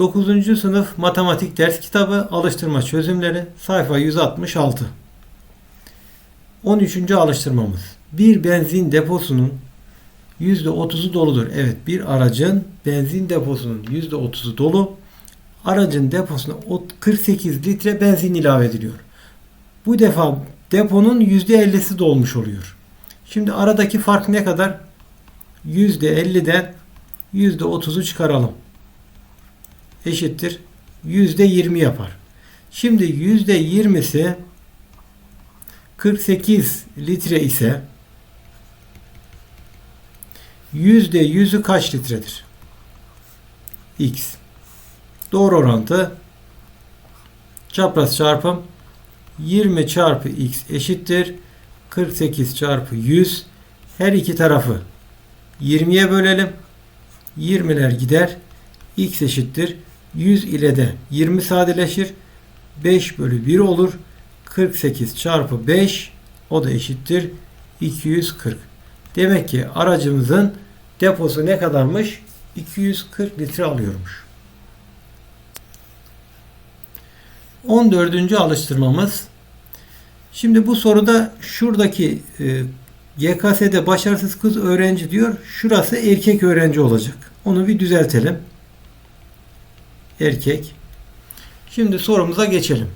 9. sınıf matematik ders kitabı alıştırma çözümleri sayfa 166. 13. alıştırmamız. Bir benzin deposunun %30'u doludur. Evet bir aracın benzin deposunun %30'u dolu. Aracın deposuna o 48 litre benzin ilave ediliyor. Bu defa deponun %50'si dolmuş oluyor. Şimdi aradaki fark ne kadar? %50'den %30'u çıkaralım. Eşittir. %20 yapar. Şimdi %20'si 48 litre ise %100'ü kaç litredir? X. Doğru orantı. Çapraz çarpım 20 çarpı x eşittir 48 çarpı 100 her iki tarafı 20'ye bölelim 20'ler gider x eşittir 100 ile de 20 sadeleşir 5 bölü 1 olur 48 çarpı 5 o da eşittir 240 demek ki aracımızın deposu ne kadarmış 240 litre alıyormuş 14. alıştırmamız. Şimdi bu soruda şuradaki e, YKS'de başarısız kız öğrenci diyor. Şurası erkek öğrenci olacak. Onu bir düzeltelim. Erkek. Şimdi sorumuza geçelim.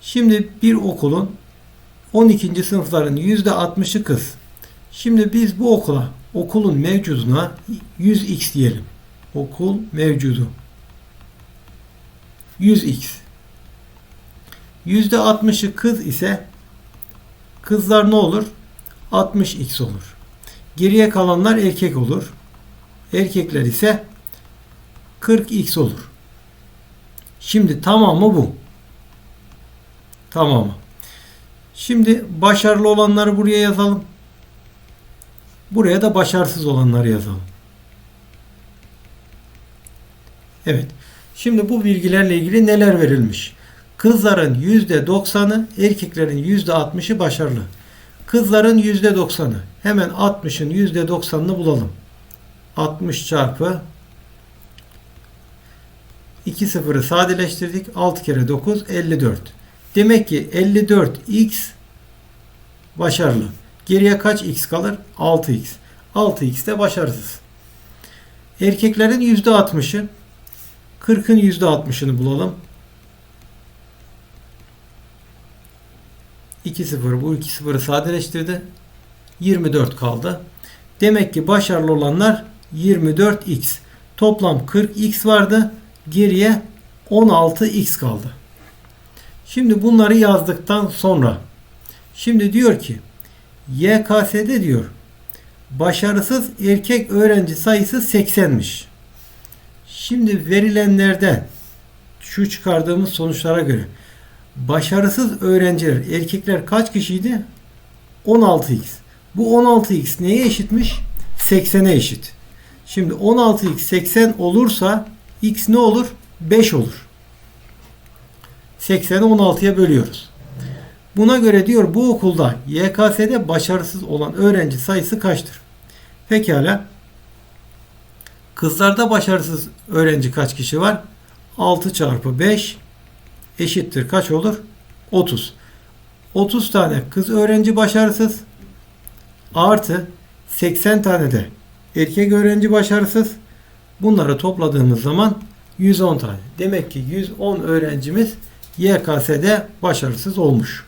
Şimdi bir okulun 12. sınıfların %60'ı kız. Şimdi biz bu okula, okulun mevcuduna 100x diyelim. Okul mevcudu. 100x. %60'ı kız ise kızlar ne olur? 60x olur. Geriye kalanlar erkek olur. Erkekler ise 40x olur. Şimdi tamamı bu. Tamamı. Şimdi başarılı olanları buraya yazalım. Buraya da başarısız olanları yazalım. Evet. Şimdi bu bilgilerle ilgili neler verilmiş? Kızların %90'ı, erkeklerin %60'ı başarılı. Kızların %90'ı. Hemen 60'ın %90'ını bulalım. 60 çarpı 2 sıfırı sadeleştirdik. 6 kere 9 54. Demek ki 54x başarılı. Geriye kaç x kalır? 6x. 6x de başarısız. Erkeklerin %60'ı 40'ın %60'ını bulalım. 2 0 bu 2 0'ı sadeleştirdi. 24 kaldı. Demek ki başarılı olanlar 24x. Toplam 40x vardı. Geriye 16x kaldı. Şimdi bunları yazdıktan sonra şimdi diyor ki YKS'de diyor başarısız erkek öğrenci sayısı 80'miş. Şimdi verilenlerden şu çıkardığımız sonuçlara göre başarısız öğrenciler erkekler kaç kişiydi? 16x. Bu 16x neye eşitmiş? 80'e eşit. Şimdi 16x 80 olursa x ne olur? 5 olur. 80'i 16'ya bölüyoruz. Buna göre diyor bu okulda YKS'de başarısız olan öğrenci sayısı kaçtır? Pekala. Kızlarda başarısız öğrenci kaç kişi var? 6 çarpı 5 eşittir kaç olur? 30. 30 tane kız öğrenci başarısız artı 80 tane de erkek öğrenci başarısız. Bunları topladığımız zaman 110 tane. Demek ki 110 öğrencimiz YKS'de başarısız olmuş.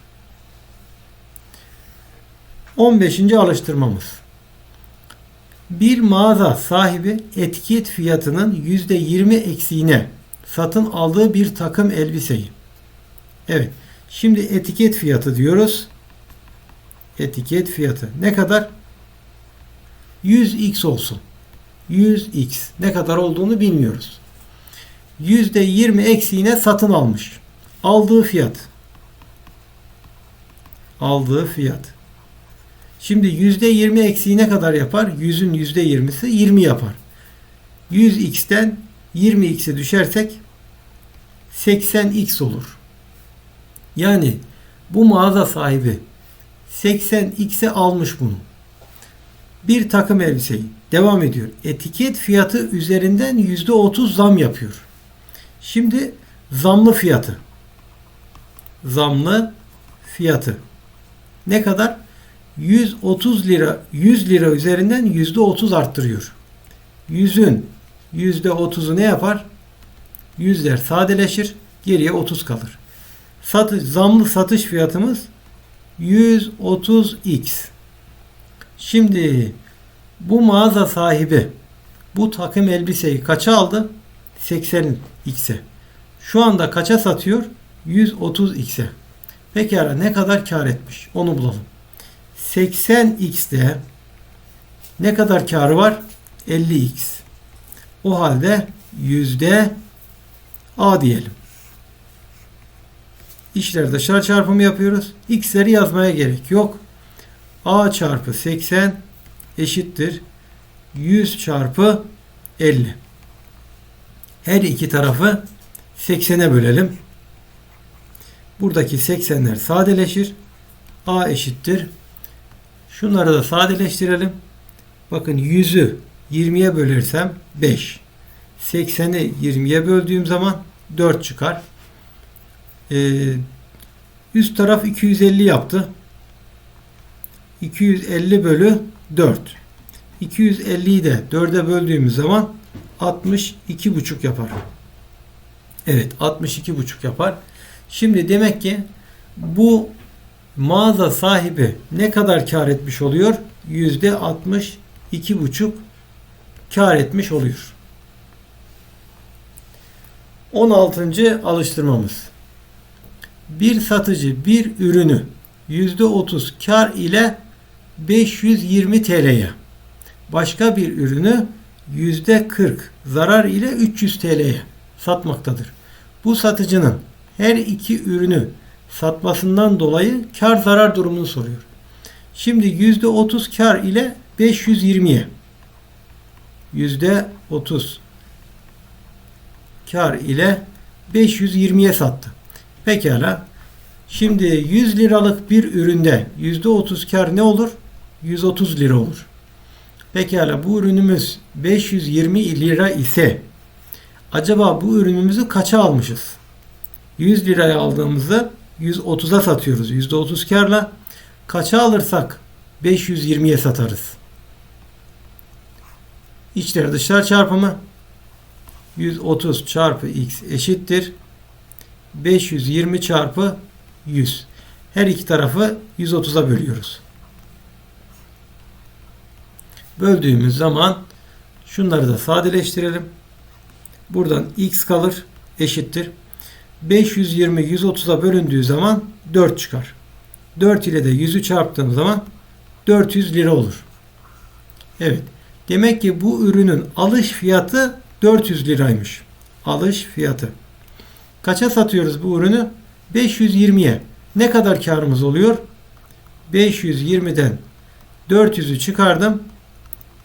15. alıştırmamız. Bir mağaza sahibi etiket fiyatının %20 eksiğine satın aldığı bir takım elbiseyi. Evet. Şimdi etiket fiyatı diyoruz. Etiket fiyatı. Ne kadar? 100x olsun. 100x. Ne kadar olduğunu bilmiyoruz. %20 eksiğine satın almış. Aldığı fiyat. Aldığı fiyat. Şimdi %20 eksiği ne kadar yapar? 100'ün %20'si 20 yapar. 100x'ten 20x'e düşersek 80x olur. Yani bu mağaza sahibi 80x'e almış bunu. Bir takım elbiseyi devam ediyor. Etiket fiyatı üzerinden %30 zam yapıyor. Şimdi zamlı fiyatı. Zamlı fiyatı. Ne kadar? 130 lira 100 lira üzerinden %30 arttırıyor. 100'ün %30'u ne yapar? Yüzler sadeleşir. Geriye 30 kalır. Satış, zamlı satış fiyatımız 130x. Şimdi bu mağaza sahibi bu takım elbiseyi kaça aldı? 80x'e. Şu anda kaça satıyor? 130x'e. Pekala ne kadar kar etmiş? Onu bulalım. 80x'de ne kadar karı var? 50x. O halde yüzde A diyelim. İşler dışarı çarpımı yapıyoruz. X'leri yazmaya gerek yok. A çarpı 80 eşittir 100 çarpı 50. Her iki tarafı 80'e bölelim. Buradaki 80'ler sadeleşir. A eşittir. Şunları da sadeleştirelim. Bakın 100'ü 20'ye bölersem 5. 80'i 20'ye böldüğüm zaman 4 çıkar. Ee, üst taraf 250 yaptı. 250 bölü 4. 250'yi de 4'e böldüğümüz zaman 62,5 yapar. Evet 62,5 yapar. Şimdi demek ki bu mağaza sahibi ne kadar kar etmiş oluyor? Yüzde 62,5 kar etmiş oluyor. 16. alıştırmamız. Bir satıcı bir ürünü %30 kar ile 520 TL'ye, başka bir ürünü %40 zarar ile 300 TL'ye satmaktadır. Bu satıcının her iki ürünü satmasından dolayı kar zarar durumunu soruyor. Şimdi %30 kar ile 520'ye %30 kar ile 520'ye sattı. Pekala. Şimdi 100 liralık bir üründe %30 kar ne olur? 130 lira olur. Pekala bu ürünümüz 520 lira ise acaba bu ürünümüzü kaça almışız? 100 liraya aldığımızda 130'a satıyoruz. %30 karla. Kaça alırsak 520'ye satarız. İçler dışlar çarpımı 130 çarpı x eşittir 520 çarpı 100. Her iki tarafı 130'a bölüyoruz. Böldüğümüz zaman şunları da sadeleştirelim. Buradan x kalır eşittir. 520 130'a bölündüğü zaman 4 çıkar. 4 ile de 100'ü çarptığım zaman 400 lira olur. Evet. Demek ki bu ürünün alış fiyatı 400 liraymış. Alış fiyatı. Kaça satıyoruz bu ürünü? 520'ye. Ne kadar karımız oluyor? 520'den 400'ü çıkardım.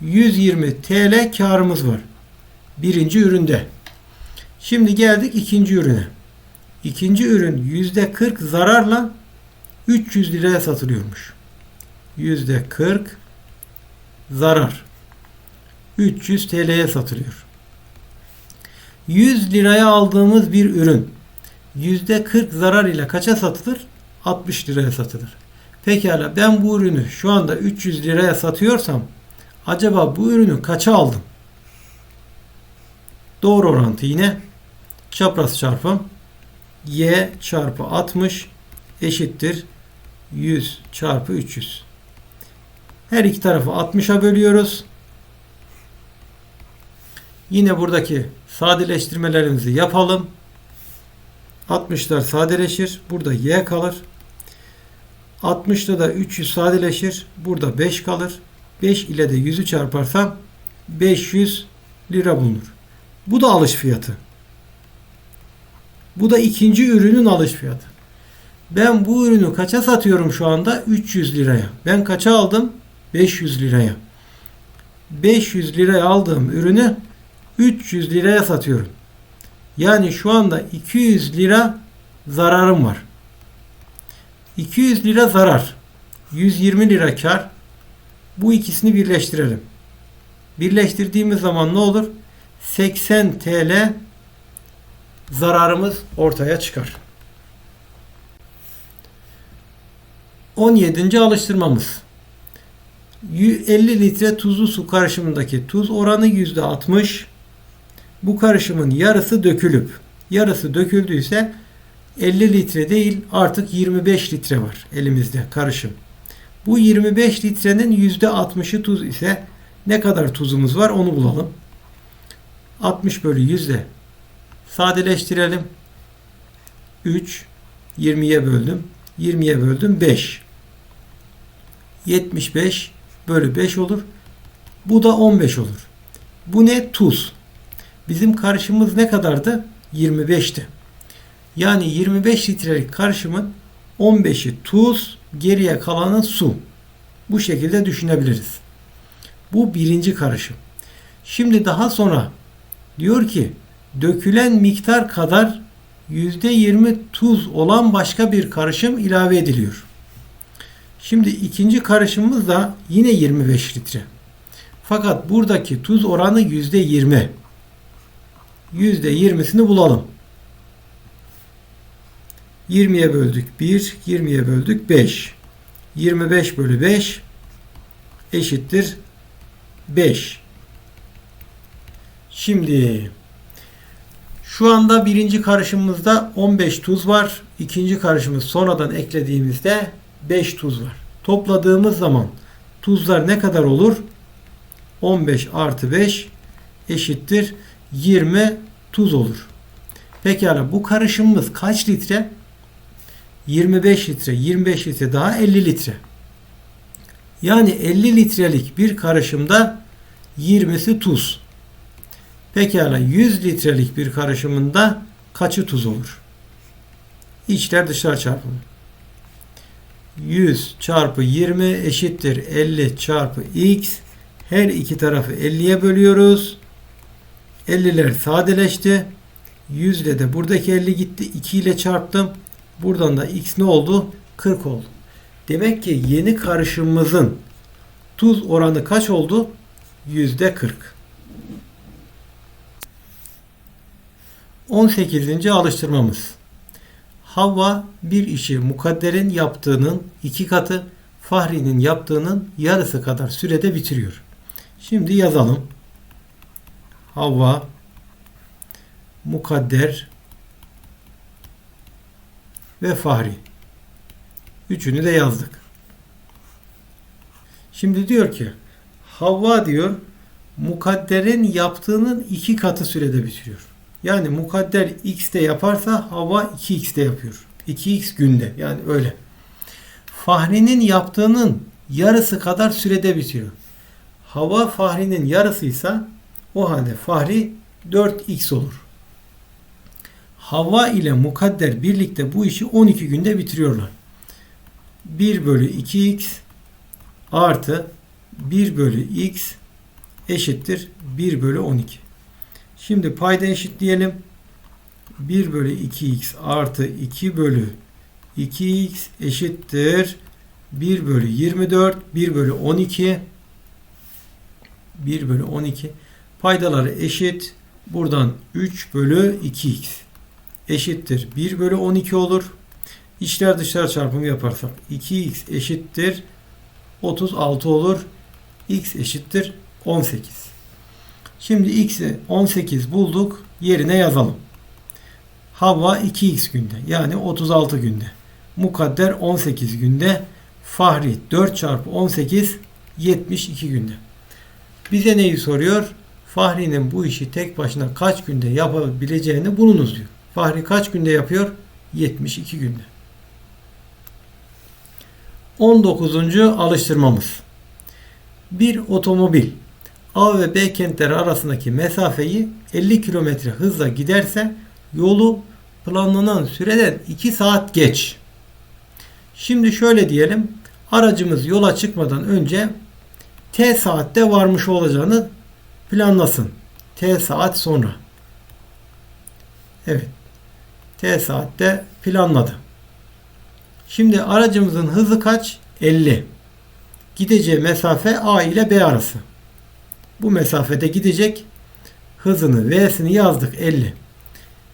120 TL karımız var. Birinci üründe. Şimdi geldik ikinci ürüne. İkinci ürün %40 zararla 300 liraya satılıyormuş. %40 zarar. 300 TL'ye satılıyor. 100 liraya aldığımız bir ürün %40 zarar ile kaça satılır? 60 liraya satılır. Pekala ben bu ürünü şu anda 300 liraya satıyorsam acaba bu ürünü kaça aldım? Doğru orantı yine çapraz çarpım y çarpı 60 eşittir 100 çarpı 300. Her iki tarafı 60'a bölüyoruz. Yine buradaki sadeleştirmelerimizi yapalım. 60'lar sadeleşir. Burada y kalır. 60'da da 300 sadeleşir. Burada 5 kalır. 5 ile de 100'ü çarparsam 500 lira bulunur. Bu da alış fiyatı. Bu da ikinci ürünün alış fiyatı. Ben bu ürünü kaça satıyorum şu anda? 300 liraya. Ben kaça aldım? 500 liraya. 500 liraya aldığım ürünü 300 liraya satıyorum. Yani şu anda 200 lira zararım var. 200 lira zarar. 120 lira kar. Bu ikisini birleştirelim. Birleştirdiğimiz zaman ne olur? 80 TL zararımız ortaya çıkar. 17. alıştırmamız. 50 litre tuzlu su karışımındaki tuz oranı %60. Bu karışımın yarısı dökülüp yarısı döküldüyse 50 litre değil artık 25 litre var elimizde karışım. Bu 25 litrenin %60'ı tuz ise ne kadar tuzumuz var onu bulalım. 60 bölü yüzde sadeleştirelim. 3 20'ye böldüm. 20'ye böldüm 5. 75 bölü 5 olur. Bu da 15 olur. Bu ne? Tuz. Bizim karışımımız ne kadardı? 25'ti. Yani 25 litrelik karışımın 15'i tuz, geriye kalanı su. Bu şekilde düşünebiliriz. Bu birinci karışım. Şimdi daha sonra diyor ki dökülen miktar kadar %20 tuz olan başka bir karışım ilave ediliyor. Şimdi ikinci karışımımız da yine 25 litre. Fakat buradaki tuz oranı %20. %20'sini bulalım. 20'ye böldük 1, 20'ye böldük 5. 25 bölü 5 eşittir 5. Şimdi şu anda birinci karışımımızda 15 tuz var. İkinci karışımız sonradan eklediğimizde 5 tuz var. Topladığımız zaman tuzlar ne kadar olur? 15 artı 5 eşittir 20 tuz olur. Pekala bu karışımımız kaç litre? 25 litre. 25 litre daha 50 litre. Yani 50 litrelik bir karışımda 20'si tuz. Pekala 100 litrelik bir karışımında kaçı tuz olur? İçler dışlar çarpımı. 100 çarpı 20 eşittir 50 çarpı x. Her iki tarafı 50'ye bölüyoruz. 50'ler sadeleşti. 100 ile de buradaki 50 gitti. 2 ile çarptım. Buradan da x ne oldu? 40 oldu. Demek ki yeni karışımımızın tuz oranı kaç oldu? Yüzde 40. 18. alıştırmamız. Havva bir işi mukadderin yaptığının iki katı, Fahri'nin yaptığının yarısı kadar sürede bitiriyor. Şimdi yazalım. Havva mukadder ve Fahri. Üçünü de yazdık. Şimdi diyor ki Havva diyor mukadderin yaptığının iki katı sürede bitiriyor. Yani mukadder x'te yaparsa Havva 2x'te yapıyor. 2x günde yani öyle. Fahri'nin yaptığının yarısı kadar sürede bitiyor. Hava Fahri'nin yarısıysa o halde Fahri 4x olur. Havva ile mukadder birlikte bu işi 12 günde bitiriyorlar. 1 bölü 2x artı 1 bölü x eşittir 1 bölü 12. Şimdi payda eşitleyelim. 1 bölü 2x artı 2 bölü 2x eşittir 1 bölü 24 1 bölü 12 1 bölü 12 paydaları eşit buradan 3 bölü 2x eşittir 1 bölü 12 olur. İçler dışlar çarpımı yaparsak 2x eşittir 36 olur. x eşittir 18. Şimdi x'i 18 bulduk. Yerine yazalım. Havva 2x günde yani 36 günde. Mukadder 18 günde. Fahri 4 çarpı 18 72 günde. Bize neyi soruyor? Fahri'nin bu işi tek başına kaç günde yapabileceğini bulunuz diyor. Fahri kaç günde yapıyor? 72 günde. 19. alıştırmamız. Bir otomobil A ve B kentleri arasındaki mesafeyi 50 km hızla giderse yolu planlanan süreden 2 saat geç. Şimdi şöyle diyelim. Aracımız yola çıkmadan önce T saatte varmış olacağını planlasın. T saat sonra. Evet. T saatte planladı. Şimdi aracımızın hızı kaç? 50. Gideceği mesafe A ile B arası. Bu mesafede gidecek. Hızını V'sini yazdık 50.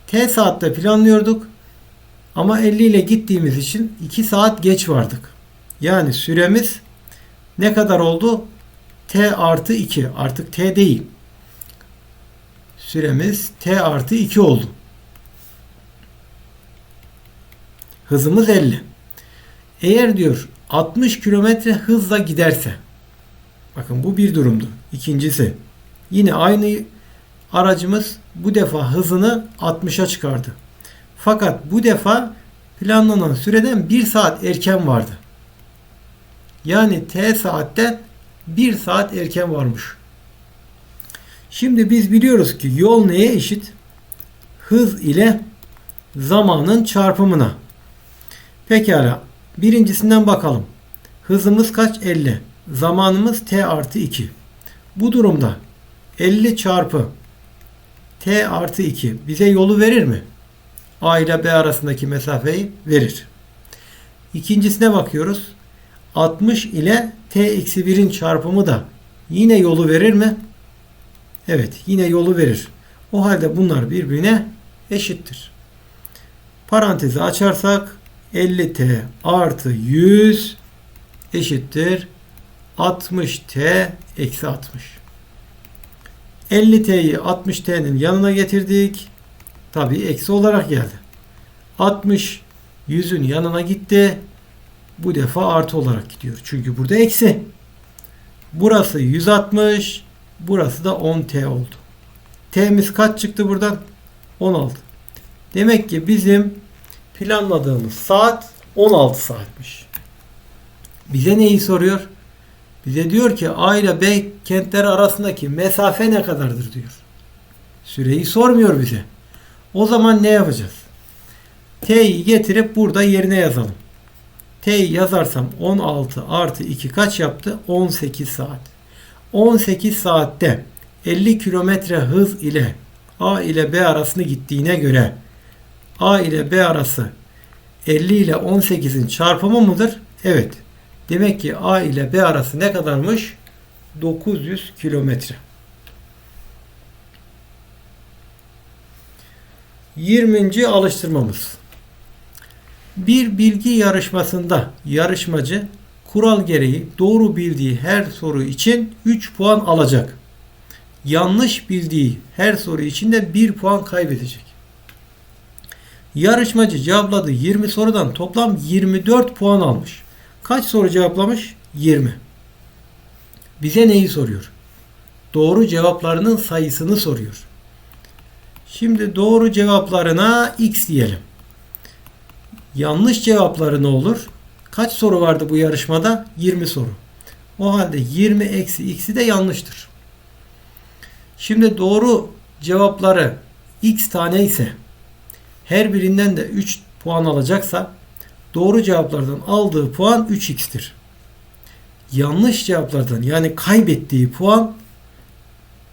T saatte planlıyorduk. Ama 50 ile gittiğimiz için 2 saat geç vardık. Yani süremiz ne kadar oldu? T artı 2. Artık T değil. Süremiz T artı 2 oldu. Hızımız 50. Eğer diyor 60 kilometre hızla giderse bakın bu bir durumdu. İkincisi yine aynı aracımız bu defa hızını 60'a çıkardı. Fakat bu defa planlanan süreden 1 saat erken vardı. Yani T saatten 1 saat erken varmış. Şimdi biz biliyoruz ki yol neye eşit? Hız ile zamanın çarpımına. Pekala. Birincisinden bakalım. Hızımız kaç? 50. Zamanımız t artı 2. Bu durumda 50 çarpı t artı 2 bize yolu verir mi? A ile B arasındaki mesafeyi verir. İkincisine bakıyoruz. 60 ile t eksi 1'in çarpımı da yine yolu verir mi? Evet yine yolu verir. O halde bunlar birbirine eşittir. Parantezi açarsak 50t artı 100 eşittir 60t eksi 60. 50t'yi 60t'nin yanına getirdik. Tabi eksi olarak geldi. 60 100'ün yanına gitti. Bu defa artı olarak gidiyor. Çünkü burada eksi. Burası 160. Burası da 10t oldu. T'miz kaç çıktı buradan? 16. Demek ki bizim planladığımız saat 16 saatmiş. Bize neyi soruyor? Bize diyor ki A ile B kentleri arasındaki mesafe ne kadardır diyor. Süreyi sormuyor bize. O zaman ne yapacağız? T'yi getirip burada yerine yazalım. T'yi yazarsam 16 artı 2 kaç yaptı? 18 saat. 18 saatte 50 kilometre hız ile A ile B arasını gittiğine göre A ile B arası 50 ile 18'in çarpımı mıdır? Evet. Demek ki A ile B arası ne kadarmış? 900 kilometre. 20. alıştırmamız. Bir bilgi yarışmasında yarışmacı kural gereği doğru bildiği her soru için 3 puan alacak. Yanlış bildiği her soru için de 1 puan kaybedecek. Yarışmacı cevapladığı 20 sorudan toplam 24 puan almış. Kaç soru cevaplamış? 20. Bize neyi soruyor? Doğru cevaplarının sayısını soruyor. Şimdi doğru cevaplarına x diyelim. Yanlış cevapları ne olur? Kaç soru vardı bu yarışmada? 20 soru. O halde 20 eksi x'i de yanlıştır. Şimdi doğru cevapları x tane ise her birinden de 3 puan alacaksa doğru cevaplardan aldığı puan 3x'tir. Yanlış cevaplardan yani kaybettiği puan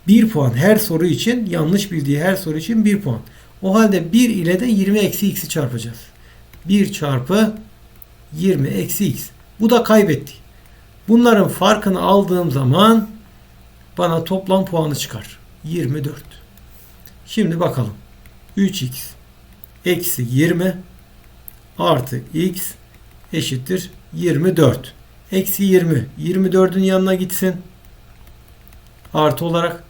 1 puan her soru için yanlış bildiği her soru için 1 puan. O halde 1 ile de 20 eksi x'i çarpacağız. 1 çarpı 20 eksi x. Bu da kaybetti. Bunların farkını aldığım zaman bana toplam puanı çıkar. 24. Şimdi bakalım. 3x eksi 20 artı x eşittir 24. Eksi 20. 24'ün yanına gitsin. Artı olarak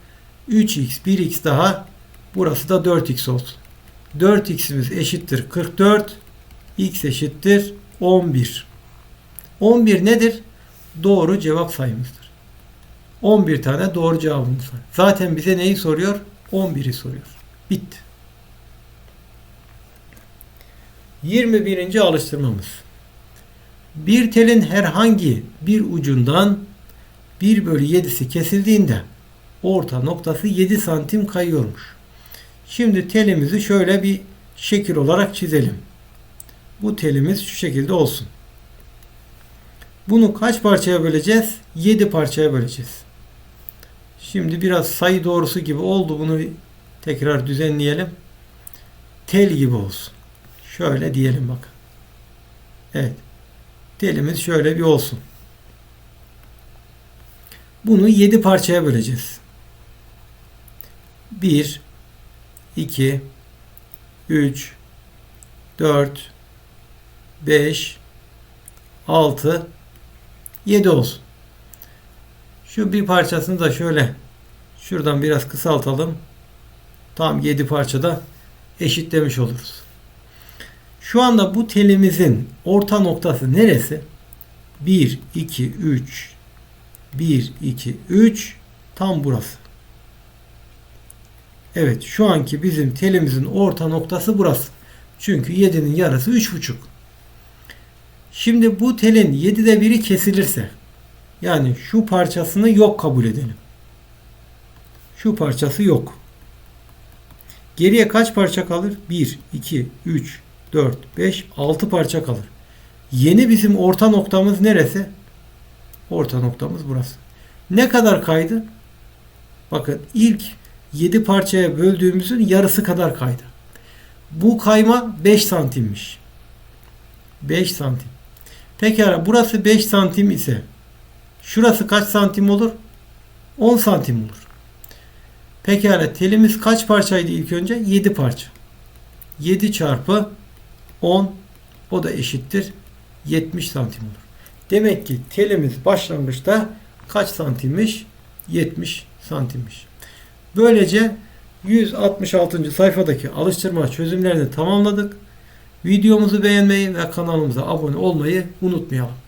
3x 1x daha burası da 4x olsun. 4x'imiz eşittir 44. x eşittir 11. 11 nedir? Doğru cevap sayımızdır. 11 tane doğru cevabımız var. Zaten bize neyi soruyor? 11'i soruyor. Bitti. 21. alıştırmamız. Bir telin herhangi bir ucundan 1 bölü 7'si kesildiğinde orta noktası 7 santim kayıyormuş. Şimdi telimizi şöyle bir şekil olarak çizelim. Bu telimiz şu şekilde olsun. Bunu kaç parçaya böleceğiz? 7 parçaya böleceğiz. Şimdi biraz sayı doğrusu gibi oldu. Bunu tekrar düzenleyelim. Tel gibi olsun. Şöyle diyelim bakın. Evet. Telimiz şöyle bir olsun. Bunu 7 parçaya böleceğiz. 1 2 3 4 5 6 7 olsun. Şu bir parçasını da şöyle şuradan biraz kısaltalım. Tam 7 parçada eşitlemiş oluruz. Şu anda bu telimizin orta noktası neresi? 1, 2, 3, 1, 2, 3 tam burası. Evet şu anki bizim telimizin orta noktası burası. Çünkü 7'nin yarısı 3,5. Şimdi bu telin 7'de biri kesilirse yani şu parçasını yok kabul edelim. Şu parçası yok. Geriye kaç parça kalır? 1, 2, 3, 4, 5, 6 parça kalır. Yeni bizim orta noktamız neresi? Orta noktamız burası. Ne kadar kaydı? Bakın ilk 7 parçaya böldüğümüzün yarısı kadar kaydı. Bu kayma 5 santimmiş. 5 santim. Pekala burası 5 santim ise şurası kaç santim olur? 10 santim olur. Pekala telimiz kaç parçaydı ilk önce? 7 parça. 7 çarpı 10 o da eşittir 70 santim olur. Demek ki telimiz başlangıçta kaç santimmiş? 70 santimmiş. Böylece 166. sayfadaki alıştırma çözümlerini tamamladık. Videomuzu beğenmeyi ve kanalımıza abone olmayı unutmayalım.